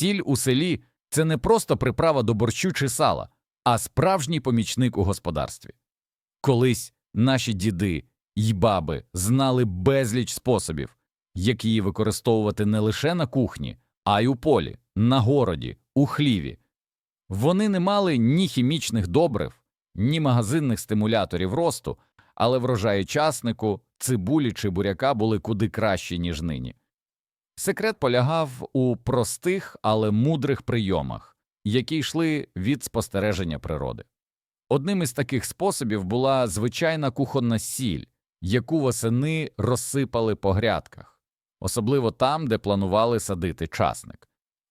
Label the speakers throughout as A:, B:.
A: Сіль у селі це не просто приправа до борщу чи сала, а справжній помічник у господарстві. Колись наші діди й баби знали безліч способів, як її використовувати не лише на кухні, а й у полі, на городі, у хліві. Вони не мали ні хімічних добрив, ні магазинних стимуляторів росту, але врожаї часнику, цибулі чи буряка були куди кращі, ніж нині. Секрет полягав у простих, але мудрих прийомах, які йшли від спостереження природи. Одним із таких способів була звичайна кухонна сіль, яку восени розсипали по грядках, особливо там, де планували садити часник.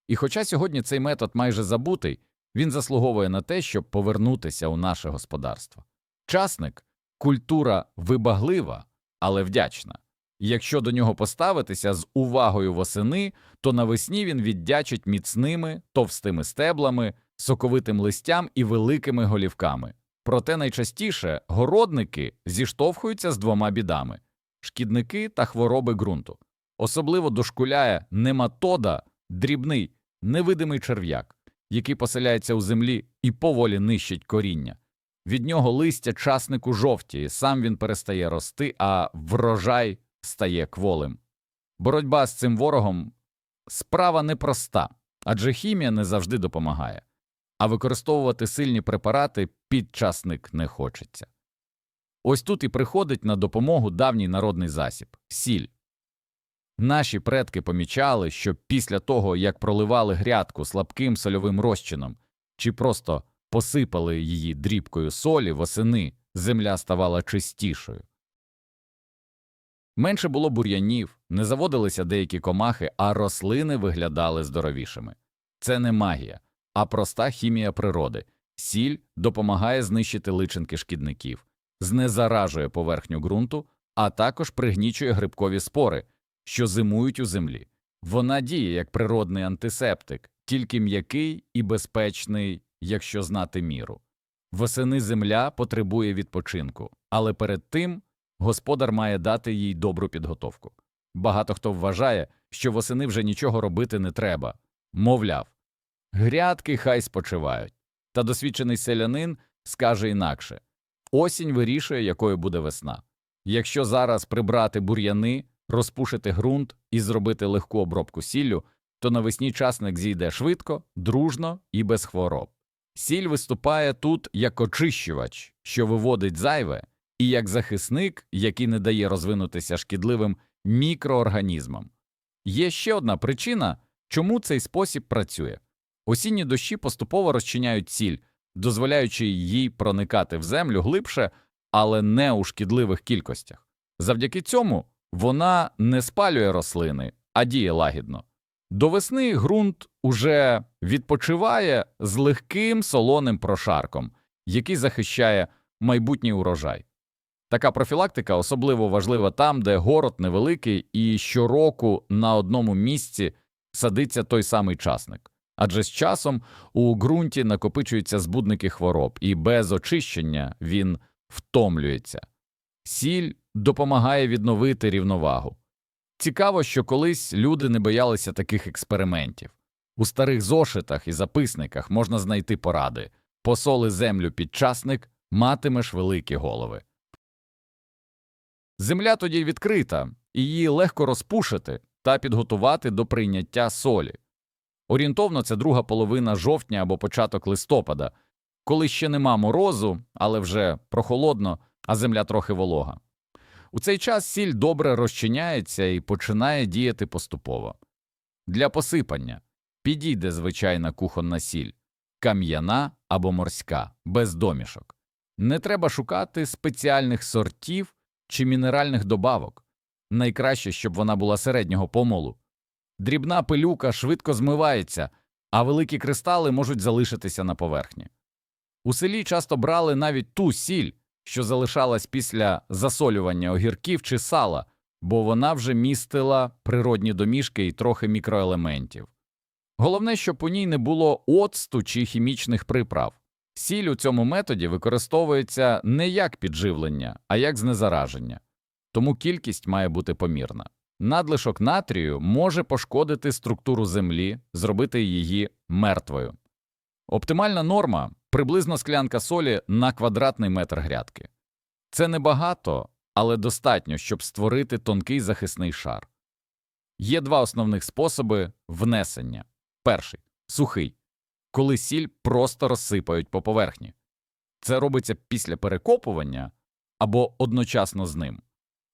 A: І хоча сьогодні цей метод майже забутий, він заслуговує на те, щоб повернутися у наше господарство. Часник культура вибаглива, але вдячна. Якщо до нього поставитися з увагою восени, то навесні він віддячить міцними, товстими стеблами, соковитим листям і великими голівками. Проте найчастіше городники зіштовхуються з двома бідами шкідники та хвороби ґрунту. Особливо дошкуляє нематода, дрібний, невидимий черв'як, який поселяється у землі і поволі нищить коріння. Від нього листя часнику жовтіє, сам він перестає рости, а врожай стає кволим. Боротьба з цим ворогом справа непроста, адже хімія не завжди допомагає, а використовувати сильні препарати під часник не хочеться. Ось тут і приходить на допомогу давній народний засіб сіль. Наші предки помічали, що після того, як проливали грядку слабким сольовим розчином чи просто посипали її дрібкою солі восени, земля ставала чистішою. Менше було бур'янів, не заводилися деякі комахи, а рослини виглядали здоровішими. Це не магія, а проста хімія природи. Сіль допомагає знищити личинки шкідників, знезаражує поверхню ґрунту, а також пригнічує грибкові спори, що зимують у землі. Вона діє як природний антисептик, тільки м'який і безпечний, якщо знати міру. Восени земля потребує відпочинку, але перед тим господар має дати їй добру підготовку. Багато хто вважає, що восени вже нічого робити не треба, мовляв, грядки хай спочивають. Та досвідчений селянин скаже інакше осінь вирішує, якою буде весна. Якщо зараз прибрати бур'яни, розпушити ґрунт і зробити легку обробку сіллю, то навесні часник зійде швидко, дружно і без хвороб. Сіль виступає тут як очищувач, що виводить зайве, і як захисник, який не дає розвинутися шкідливим мікроорганізмам. Є ще одна причина, чому цей спосіб працює. Осінні дощі поступово розчиняють сіль, дозволяючи їй проникати в землю глибше, але не у шкідливих кількостях. Завдяки цьому вона не спалює рослини, а діє лагідно. До весни ґрунт уже відпочиває з легким солоним прошарком, який захищає майбутній урожай. Така профілактика особливо важлива там, де город невеликий і щороку на одному місці садиться той самий часник. Адже з часом у ґрунті накопичуються збудники хвороб, і без очищення він втомлюється. Сіль допомагає відновити рівновагу. Цікаво, що колись люди не боялися таких експериментів. У старих зошитах і записниках можна знайти поради посоли землю під часник, матимеш великі голови. Земля тоді відкрита, і її легко розпушити та підготувати до прийняття солі. Орієнтовно це друга половина жовтня або початок листопада, коли ще нема морозу, але вже прохолодно, а земля трохи волога. У цей час сіль добре розчиняється і починає діяти поступово. Для посипання підійде звичайна кухонна сіль, кам'яна або морська, без домішок. Не треба шукати спеціальних сортів чи мінеральних добавок. Найкраще, щоб вона була середнього помолу. Дрібна пилюка швидко змивається, а великі кристали можуть залишитися на поверхні. У селі часто брали навіть ту сіль, що залишалась після засолювання огірків чи сала, бо вона вже містила природні домішки і трохи мікроелементів. Головне, щоб у ній не було оцту чи хімічних приправ. Сіль у цьому методі використовується не як підживлення, а як знезараження, тому кількість має бути помірна. надлишок натрію може пошкодити структуру землі, зробити її мертвою. Оптимальна норма приблизно склянка солі на квадратний метр грядки. Це небагато, але достатньо, щоб створити тонкий захисний шар. Є два основних способи внесення. Перший сухий, коли сіль просто розсипають по поверхні. Це робиться після перекопування або одночасно з ним.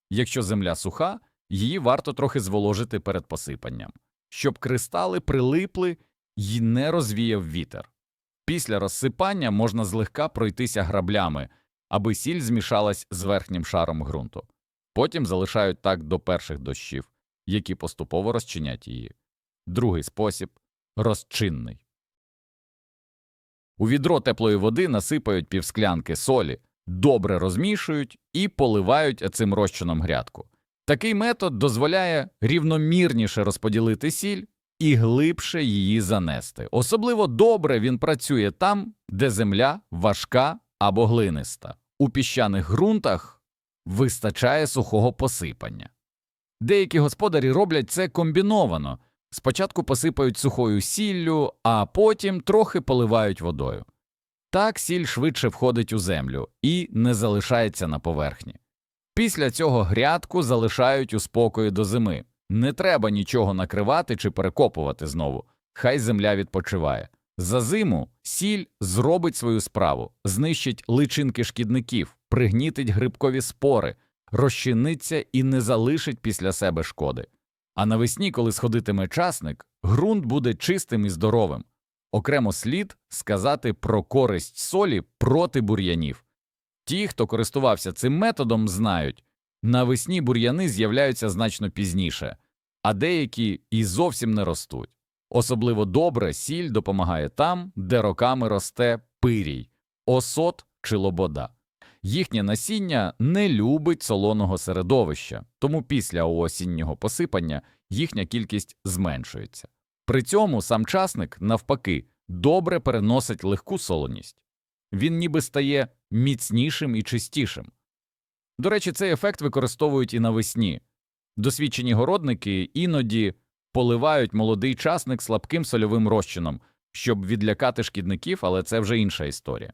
A: Якщо земля суха, її варто трохи зволожити перед посипанням, щоб кристали прилипли і не розвіяв вітер. Після розсипання можна злегка пройтися граблями, аби сіль змішалась з верхнім шаром ґрунту. Потім залишають так до перших дощів, які поступово розчинять її. Другий спосіб розчинний. У відро теплої води насипають півсклянки солі, добре розмішують і поливають цим розчином грядку. Такий метод дозволяє рівномірніше розподілити сіль і глибше її занести. Особливо добре він працює там, де земля важка або глиниста. У піщаних ґрунтах вистачає сухого посипання. Деякі господарі роблять це комбіновано. Спочатку посипають сухою сіллю, а потім трохи поливають водою. Так сіль швидше входить у землю і не залишається на поверхні. Після цього грядку залишають у спокої до зими. Не треба нічого накривати чи перекопувати знову, хай земля відпочиває. За зиму сіль зробить свою справу, знищить личинки шкідників, пригнітить грибкові спори, розчиниться і не залишить після себе шкоди. А навесні, коли сходитиме часник, ґрунт буде чистим і здоровим. Окремо слід сказати про користь солі проти бур'янів. Ті, хто користувався цим методом, знають, навесні бур'яни з'являються значно пізніше, а деякі і зовсім не ростуть. Особливо добре сіль допомагає там, де роками росте пирій, осот чи лобода. Їхнє насіння не любить солоного середовища, тому після осіннього посипання їхня кількість зменшується. При цьому сам часник, навпаки, добре переносить легку солоність. Він ніби стає міцнішим і чистішим. До речі, цей ефект використовують і навесні. Досвідчені городники іноді поливають молодий часник слабким сольовим розчином, щоб відлякати шкідників, але це вже інша історія.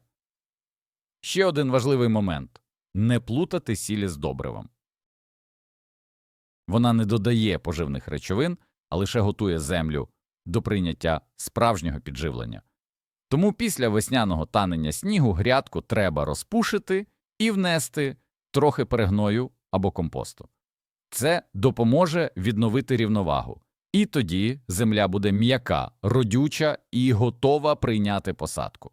A: Ще один важливий момент не плутати сілі з добривом. Вона не додає поживних речовин, а лише готує землю до прийняття справжнього підживлення. Тому після весняного танення снігу грядку треба розпушити і внести трохи перегною або компосту. Це допоможе відновити рівновагу, і тоді земля буде м'яка, родюча і готова прийняти посадку.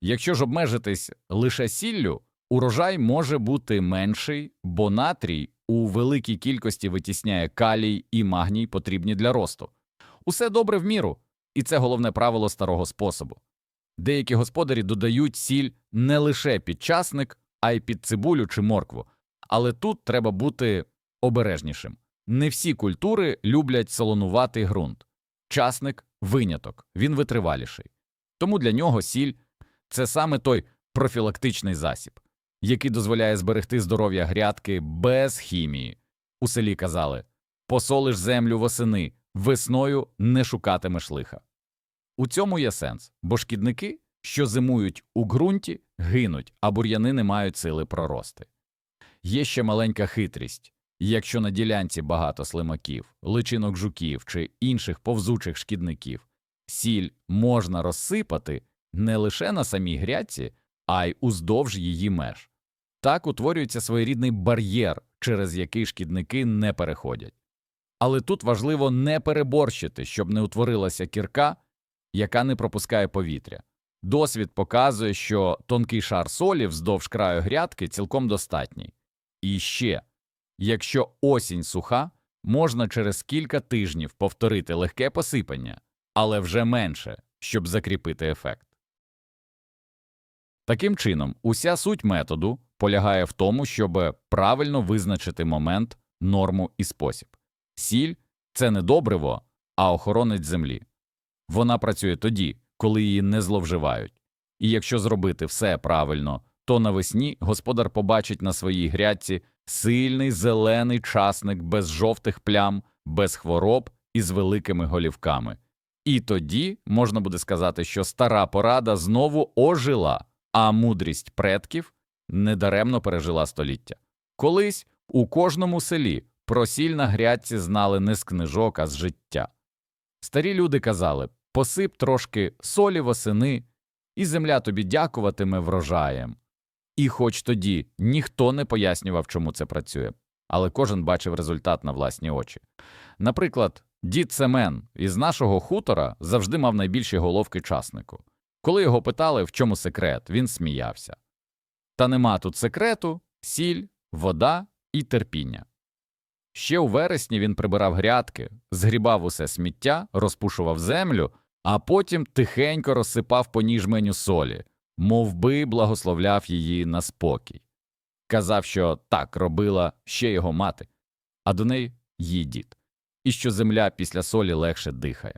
A: Якщо ж обмежитись лише сіллю, урожай може бути менший, бо натрій у великій кількості витісняє калій і магній, потрібні для росту. Усе добре в міру, і це головне правило старого способу. Деякі господарі додають сіль не лише під часник, а й під цибулю чи моркву, але тут треба бути обережнішим. Не всі культури люблять солонуватий ґрунт. Часник виняток, він витриваліший. Тому для нього сіль це саме той профілактичний засіб, який дозволяє зберегти здоров'я грядки без хімії. У селі казали посолиш землю восени, весною не шукатимеш лиха. У цьому є сенс, бо шкідники, що зимують у ґрунті, гинуть, а бур'яни не мають сили прорости. Є ще маленька хитрість якщо на ділянці багато слимаків, личинок жуків чи інших повзучих шкідників, сіль можна розсипати не лише на самій грядці, а й уздовж її меж. Так утворюється своєрідний бар'єр, через який шкідники не переходять. Але тут важливо не переборщити, щоб не утворилася кірка, яка не пропускає повітря. Досвід показує, що тонкий шар солі вздовж краю грядки цілком достатній. І ще, якщо осінь суха, можна через кілька тижнів повторити легке посипання, але вже менше, щоб закріпити ефект. Таким чином, уся суть методу полягає в тому, щоб правильно визначити момент, норму і спосіб. Сіль це не добриво, а охоронець землі. Вона працює тоді, коли її не зловживають. І якщо зробити все правильно, то навесні господар побачить на своїй грядці сильний зелений часник без жовтих плям, без хвороб і з великими голівками. І тоді можна буде сказати, що стара порада знову ожила, а мудрість предків недаремно пережила століття. Колись у кожному селі про сіль на грядці знали не з книжок, а з життя. Старі люди казали посип трошки солі восени, і земля тобі дякуватиме врожаєм. І хоч тоді ніхто не пояснював, чому це працює, але кожен бачив результат на власні очі. Наприклад, дід Семен із нашого хутора завжди мав найбільші головки часнику. Коли його питали, в чому секрет, він сміявся. Та нема тут секрету, сіль, вода і терпіння. Ще у вересні він прибирав грядки, згрібав усе сміття, розпушував землю, а потім тихенько розсипав по ній жменю солі, мов би благословляв її на спокій. Казав, що так робила ще його мати, а до неї її дід, і що земля після солі легше дихає.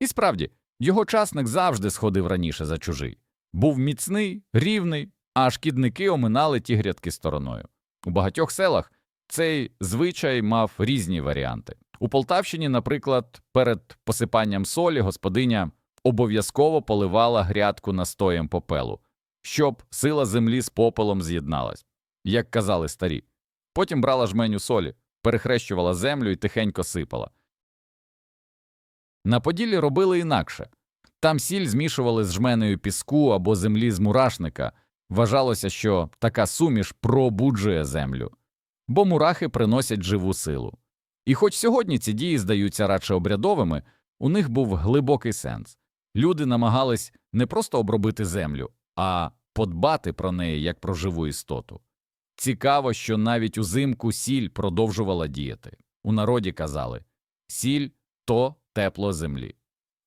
A: І справді, його часник завжди сходив раніше за чужий, був міцний, рівний, а шкідники оминали ті грядки стороною. У багатьох селах цей звичай мав різні варіанти. У Полтавщині, наприклад, перед посипанням солі господиня обов'язково поливала грядку настоєм попелу, щоб сила землі з попелом з'єдналась, як казали старі. Потім брала жменю солі, перехрещувала землю і тихенько сипала. На Поділлі робили інакше. Там сіль змішували з жменею піску або землі з мурашника. Вважалося, що така суміш пробуджує землю, бо мурахи приносять живу силу. І хоч сьогодні ці дії здаються радше обрядовими, у них був глибокий сенс. Люди намагались не просто обробити землю, а подбати про неї як про живу істоту. Цікаво, що навіть узимку сіль продовжувала діяти. У народі казали сіль то тепло землі.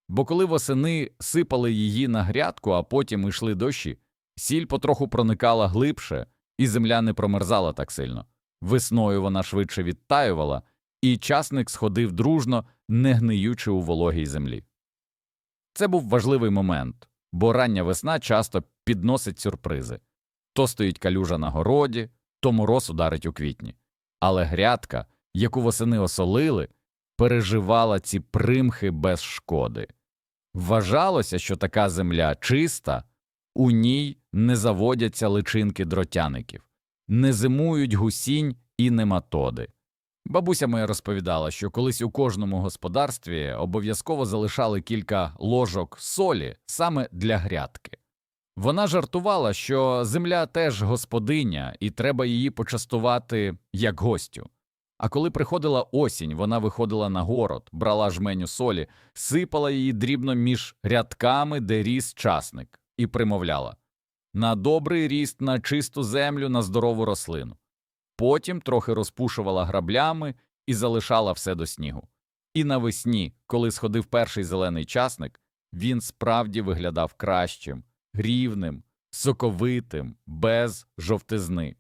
A: Бо коли восени сипали її на грядку, а потім йшли дощі, сіль потроху проникала глибше, і земля не промерзала так сильно. Весною вона швидше відтаювала, і часник сходив дружно, не гниючи у вологій землі. Це був важливий момент, бо рання весна часто підносить сюрпризи то стоїть калюжа на городі, то мороз ударить у квітні. Але грядка, яку восени осолили, переживала ці примхи без шкоди. Вважалося, що така земля чиста, у ній не заводяться личинки дротяників, не зимують гусінь і нематоди. Бабуся моя розповідала, що колись у кожному господарстві обов'язково залишали кілька ложок солі саме для грядки. Вона жартувала, що земля теж господиня, і треба її почастувати як гостю. А коли приходила осінь, вона виходила на город, брала жменю солі, сипала її дрібно між рядками, де ріс часник, і примовляла на добрий ріст, на чисту землю, на здорову рослину. Потім трохи розпушувала граблями і залишала все до снігу. І навесні, коли сходив перший зелений часник, він справді виглядав кращим, рівним, соковитим, без жовтизни.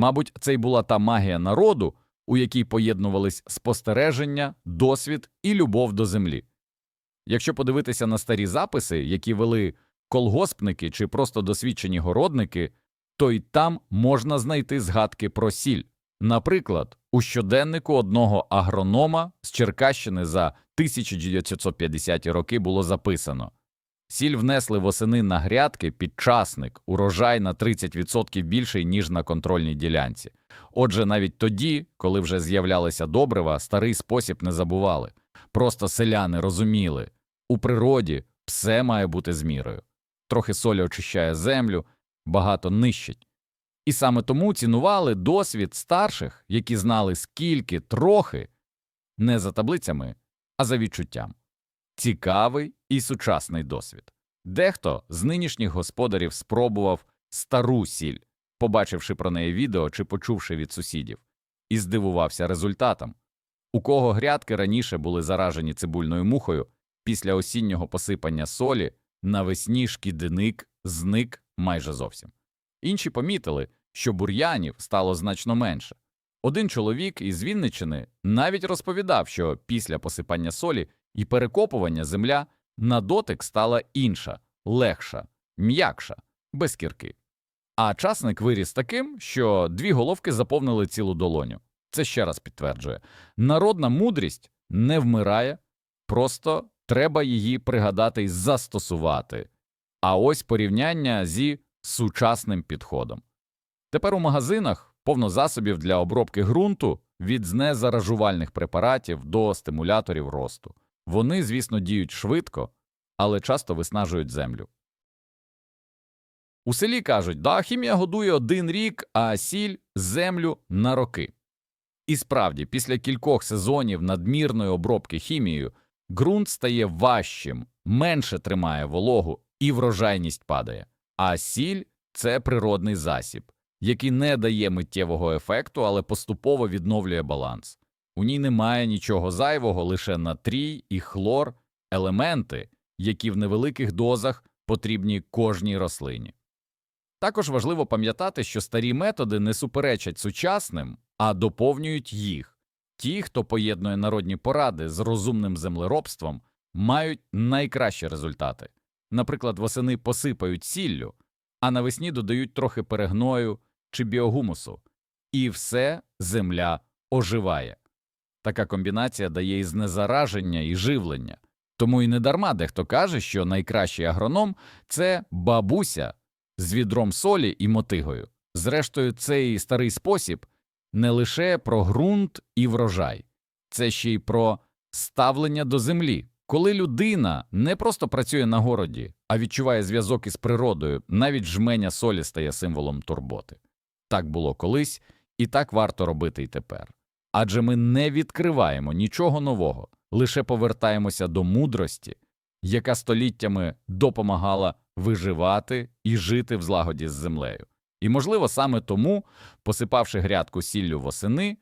A: Мабуть, це й була та магія народу, у якій поєднувались спостереження, досвід і любов до землі. Якщо подивитися на старі записи, які вели колгоспники чи просто досвідчені городники, то й там можна знайти згадки про сіль. Наприклад, у щоденнику одного агронома з Черкащини за 1950 роки було записано Сіль внесли восени на грядки під часник, урожай на 30% більший, ніж на контрольній ділянці. Отже, навіть тоді, коли вже з'являлися добрива, старий спосіб не забували. Просто селяни розуміли у природі все має бути з мірою. Трохи солі очищає землю, багато нищить. І саме тому цінували досвід старших, які знали скільки трохи, не за таблицями, а за відчуттям. Цікавий і сучасний досвід. Дехто з нинішніх господарів спробував стару сіль, побачивши про неї відео чи почувши від сусідів, і здивувався результатом. У кого грядки раніше були заражені цибульною мухою, після осіннього посипання солі навесні шкідник зник майже зовсім. Інші помітили, що бур'янів стало значно менше. Один чоловік із Вінничини навіть розповідав, що після посипання солі і перекопування земля на дотик стала інша, легша, м'якша, без кірки. А часник виріс таким, що дві головки заповнили цілу долоню. Це ще раз підтверджує. Народна мудрість не вмирає, просто треба її пригадати і застосувати. А ось порівняння зі сучасним підходом. Тепер у магазинах повно засобів для обробки ґрунту від знезаражувальних препаратів до стимуляторів росту. Вони, звісно, діють швидко, але часто виснажують землю. У селі кажуть, да, хімія годує один рік, а сіль землю на роки. І справді, після кількох сезонів надмірної обробки хімією, ґрунт стає важчим, менше тримає вологу і врожайність падає. А сіль це природний засіб, який не дає миттєвого ефекту, але поступово відновлює баланс. У ній немає нічого зайвого, лише натрій і хлор, елементи, які в невеликих дозах потрібні кожній рослині. Також важливо пам'ятати, що старі методи не суперечать сучасним, а доповнюють їх. Ті, хто поєднує народні поради з розумним землеробством, мають найкращі результати. Наприклад, восени посипають сіллю, а навесні додають трохи перегною чи біогумусу, і все земля оживає. Така комбінація дає і знезараження, і живлення. Тому і недарма дехто каже, що найкращий агроном це бабуся з відром солі і мотигою. Зрештою, цей старий спосіб не лише про ґрунт і врожай, це ще й про ставлення до землі. Коли людина не просто працює на городі, а відчуває зв'язок із природою, навіть жменя солі стає символом турботи. Так було колись, і так варто робити й тепер. Адже ми не відкриваємо нічого нового, лише повертаємося до мудрості, яка століттями допомагала виживати і жити в злагоді з землею. І, можливо, саме тому, посипавши грядку сіллю восени,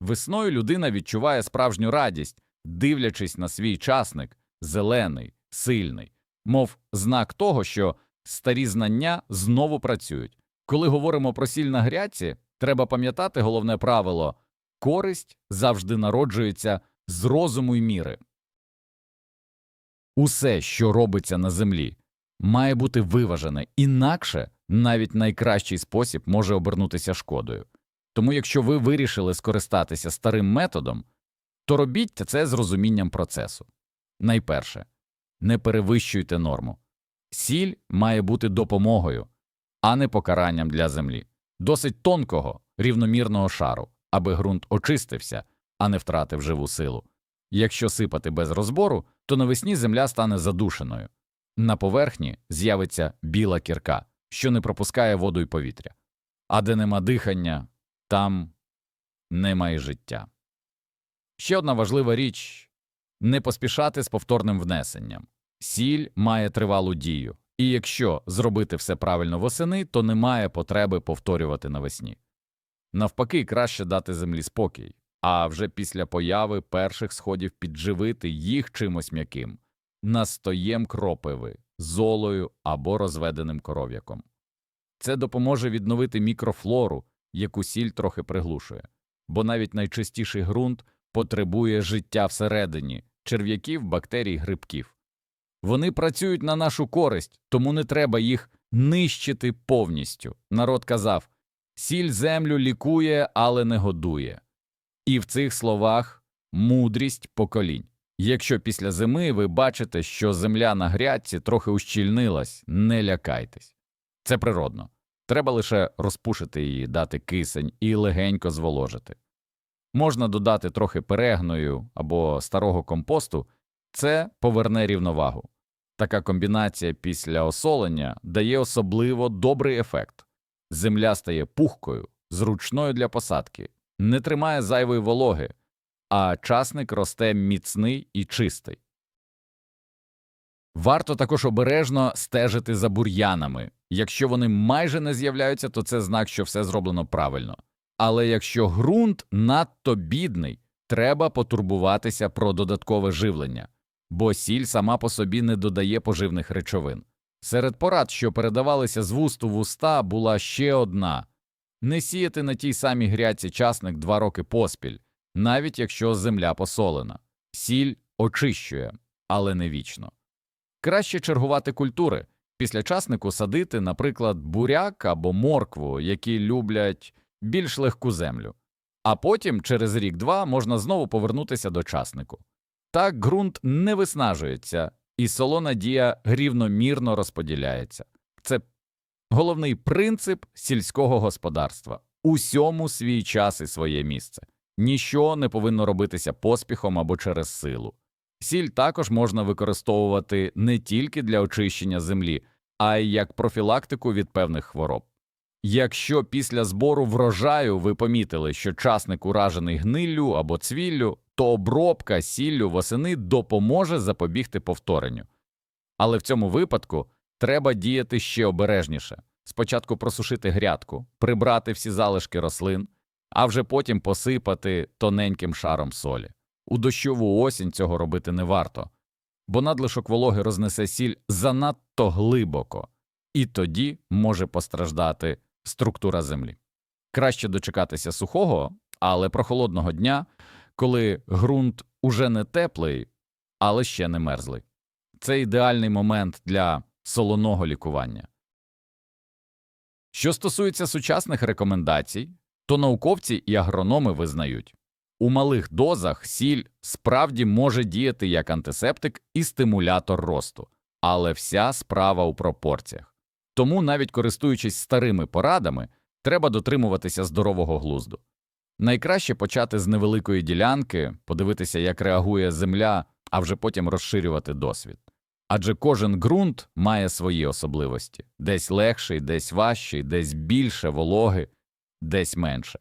A: весною людина відчуває справжню радість, дивлячись на свій часник зелений, сильний, мов знак того, що старі знання знову працюють. Коли говоримо про сіль на грядці, треба пам'ятати головне правило користь завжди народжується з розуму й міри. Усе, що робиться на землі, має бути виважене, інакше навіть найкращий спосіб може обернутися шкодою. Тому, якщо ви вирішили скористатися старим методом, то робіть це з розумінням процесу. Найперше, не перевищуйте норму. Сіль має бути допомогою, а не покаранням для землі, досить тонкого, рівномірного шару, аби ґрунт очистився, а не втратив живу силу. Якщо сипати без розбору, то навесні земля стане задушеною. На поверхні з'явиться біла кірка, що не пропускає воду й повітря. А де нема дихання, там немає життя. Ще одна важлива річ не поспішати з повторним внесенням. Сіль має тривалу дію, і якщо зробити все правильно восени, то немає потреби повторювати навесні. Навпаки, краще дати землі спокій, а вже після появи перших сходів підживити їх чимось м'яким, настоєм кропиви, золою або розведеним коров'яком. Це допоможе відновити мікрофлору, яку сіль трохи приглушує, бо навіть найчистіший ґрунт потребує життя всередині, черв'яків, бактерій, грибків. Вони працюють на нашу користь, тому не треба їх нищити повністю. Народ казав сіль землю лікує, але не годує. І в цих словах мудрість поколінь. Якщо після зими ви бачите, що земля на грядці трохи ущільнилась, не лякайтесь. Це природно. Треба лише розпушити її, дати кисень і легенько зволожити. Можна додати трохи перегною або старого компосту, це поверне рівновагу. Така комбінація після осолення дає особливо добрий ефект. Земля стає пухкою, зручною для посадки, не тримає зайвої вологи, а часник росте міцний і чистий. Варто також обережно стежити за бур'янами. Якщо вони майже не з'являються, то це знак, що все зроблено правильно. Але якщо ґрунт надто бідний, треба потурбуватися про додаткове живлення, бо сіль сама по собі не додає поживних речовин. Серед порад, що передавалися з вуст у вуста, була ще одна не сіяти на тій самій грядці часник два роки поспіль, навіть якщо земля посолена. Сіль очищує, але не вічно. Краще чергувати культури. Після часнику садити, наприклад, буряк або моркву, які люблять більш легку землю. а потім через рік-два можна знову повернутися до часнику. Так ґрунт не виснажується, і солона дія рівномірно розподіляється. Це головний принцип сільського господарства усьому свій час і своє місце. Ніщо не повинно робитися поспіхом або через силу. Сіль також можна використовувати не тільки для очищення землі, а й як профілактику від певних хвороб. Якщо після збору врожаю ви помітили, що часник уражений гниллю або цвіллю, то обробка сіллю восени допоможе запобігти повторенню. Але в цьому випадку треба діяти ще обережніше. Спочатку просушити грядку, прибрати всі залишки рослин, а вже потім посипати тоненьким шаром солі. У дощову осінь цього робити не варто, бо надлишок вологи рознесе сіль занадто глибоко, і тоді може постраждати структура землі. Краще дочекатися сухого, але прохолодного дня, коли ґрунт уже не теплий, але ще не мерзлий. Це ідеальний момент для солоного лікування. Що стосується сучасних рекомендацій, то науковці і агрономи визнають, у малих дозах сіль справді може діяти як антисептик і стимулятор росту, але вся справа у пропорціях. Тому, навіть користуючись старими порадами, треба дотримуватися здорового глузду. Найкраще почати з невеликої ділянки, подивитися, як реагує земля, а вже потім розширювати досвід. Адже кожен ґрунт має свої особливості десь легший, десь важчий, десь більше вологи, десь менше.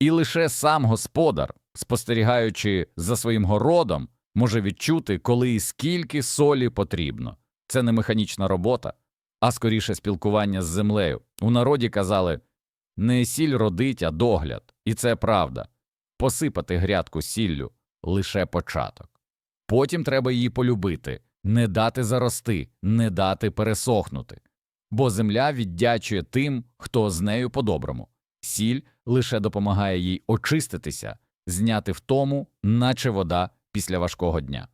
A: І лише сам господар, спостерігаючи за своїм городом, може відчути, коли і скільки солі потрібно. Це не механічна робота, а скоріше спілкування з землею. У народі казали не сіль родить, а догляд. І це правда. Посипати грядку сіллю лише початок. Потім треба її полюбити, не дати зарости, не дати пересохнути. Бо земля віддячує тим, хто з нею по-доброму. Сіль лише допомагає їй очиститися, зняти втому, наче вода після важкого дня.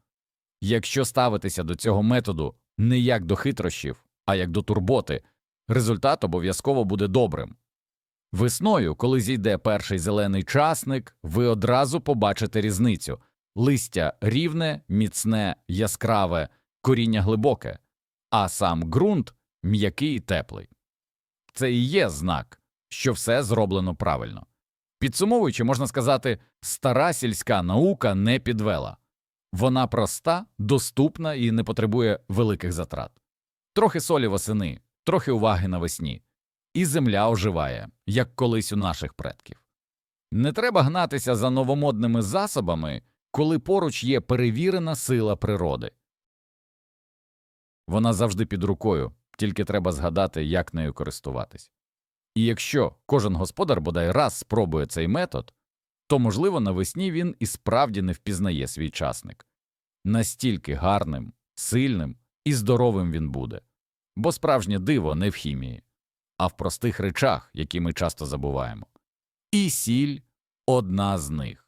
A: Якщо ставитися до цього методу не як до хитрощів, а як до турботи, результат обов'язково буде добрим. Весною, коли зійде перший зелений часник, ви одразу побачите різницю листя рівне, міцне, яскраве, коріння глибоке, а сам ґрунт м'який і теплий. Це і є знак, що все зроблено правильно. Підсумовуючи, можна сказати, стара сільська наука не підвела. Вона проста, доступна і не потребує великих затрат. Трохи солі восени, трохи уваги навесні, і земля оживає, як колись у наших предків. Не треба гнатися за новомодними засобами, коли поруч є перевірена сила природи. Вона завжди під рукою, тільки треба згадати, як нею користуватись. І якщо кожен господар бодай раз спробує цей метод, то, можливо, навесні він і справді не впізнає свій часник. Настільки гарним, сильним і здоровим він буде. Бо справжнє диво не в хімії, а в простих речах, які ми часто забуваємо. І сіль одна з них.